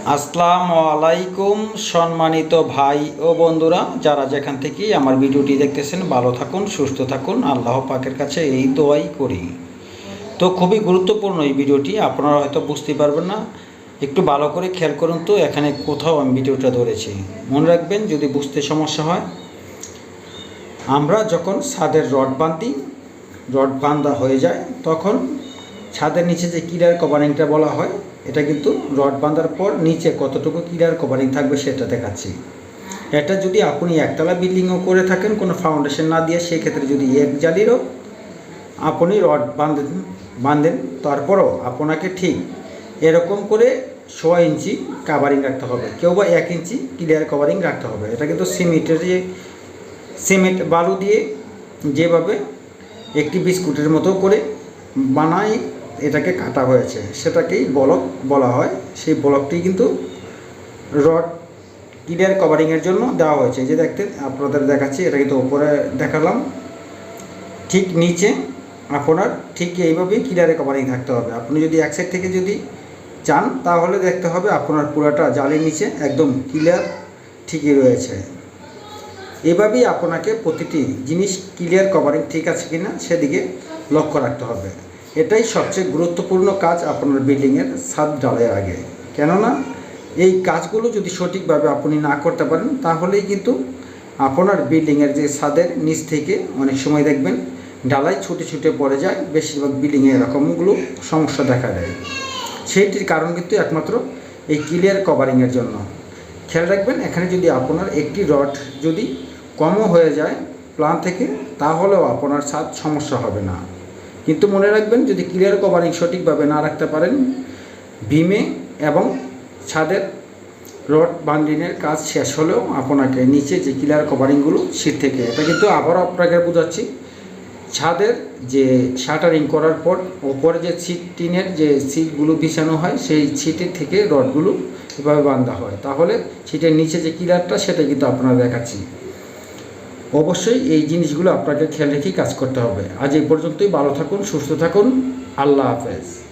আসসালামু আলাইকুম, সম্মানিত ভাই ও বন্ধুরা, যারা যেখান থেকে আমার ভিডিওটি দেখতেছেন, ভালো থাকুন, সুস্থ থাকুন, আল্লাহ পাকের কাছে এই দোয়াই করি। তো খুবই গুরুত্বপূর্ণ এই ভিডিওটি, আপনারা হয়তো বুঝতে পারবেন না। একটু ভালো করে খেয়াল করুন তো, এখানে কোথাও আমি ভিডিওটা ধরেছি। মনে রাখবেন, যদি বুঝতে সমস্যা হয়, আমরা যখন ছাদের রড বাঁধি, রড বান্ধা হয়ে যায়, তখন ছাদের নিচে যে কিলার কভারিংটা বলা হয় এটা কিন্তু রড বাঁধার পর নিচে কতটুকু কিলার কভারিং থাকবে সেটা দেখাচ্ছি। এটা যদি আপনি একতলা বিল্ডিংও করে থাকেন, কোনো ফাউন্ডেশন না দিয়ে, সেক্ষেত্রে যদি এক জালিরও আপনি রড বাঁধেন বাঁধেন, তারপরও আপনাকে ঠিক এরকম করে ছ ইঞ্চি কাভারিং রাখতে হবে। কেউ বা এক ইঞ্চি ক্লিয়ার কভারিং রাখতে হবে। এটা কিন্তু সিমেন্টের যে, সিমেন্ট বালু দিয়ে যেভাবে একটি বিস্কুটের মতো করে বানাই এটাকে কাটা হয়েছে। সেটাকেই বলক বলা হয়। সেই বলকটি কিন্তু রড ক্লিয়ার কভারিংয়ের জন্য দেওয়া হয়েছে। যে দেখতে, আপনাদের দেখাচ্ছি, এটা কিন্তু উপরে দেখালাম। ঠিক নিচে আপনার ঠিক এইভাবেই ক্লিয়ারে কভারিং থাকতে হবে। আপনি যদি এক সাইড থেকে যদি চান, তাহলে দেখতে হবে আপনার পুরাটা জালের নিচে একদম ক্লিয়ার ঠিকই রয়েছে। এভাবেই আপনাকে প্রতিটি জিনিস ক্লিয়ার কভারিং ঠিক আছে কিনা, সেদিকে লক্ষ্য রাখতে হবে। এটাই সবচেয়ে গুরুত্বপূর্ণ কাজ আপনার বিল্ডিংয়ের ছাদ ডালের আগে। কেননা, এই কাজগুলো যদি সঠিকভাবে আপনি না করতে পারেন, তাহলেই কিন্তু আপনার বিল্ডিংয়ের যে ছাদের নিচ থেকে অনেক সময় দেখবেন ঢালাই ছুটে ছুটে পড়ে যায়, বেশিরভাগ বিল্ডিংয়ে এরকমগুলো সমস্যা দেখা দেয়। সেইটির কারণ কিন্তু একমাত্র এই ক্লিয়ার কভারিংয়ের জন্য। খেয়াল রাখবেন, এখানে যদি আপনার একটি রড যদি কমও হয়ে যায় প্লান থেকে, তাহলেও আপনার ছাদ সমস্যা হবে না। কিন্তু মনে রাখবেন, যদি ক্লিয়ার কভারিং সঠিকভাবে না রাখতে পারেন বিমে এবং ছাদের রড বান্ডিনের কাজ শেষ হলেও আপনাকে নিচে যে ক্লিয়ার কভারিংগুলো শীত থেকে। এটা কিন্তু আবারও আপনাকে বোঝাচ্ছি। ছাদের যে শাটারিং করার পর, ওপরে যে ছিট টিনের যে ছিটগুলো বিছানো হয়, সেই ছিটের থেকে রডগুলো এভাবে বান্ধা হয়। তাহলে ছিটের নিচে যে কিলারটা সেটা কিন্তু আপনারা দেখাচ্ছি। অবশ্যই এই জিনিসগুলো আপনাকে খেয়াল রেখেই কাজ করতে হবে। আজ এই পর্যন্তই। ভালো থাকুন, সুস্থ থাকুন। আল্লাহ হাফেজ।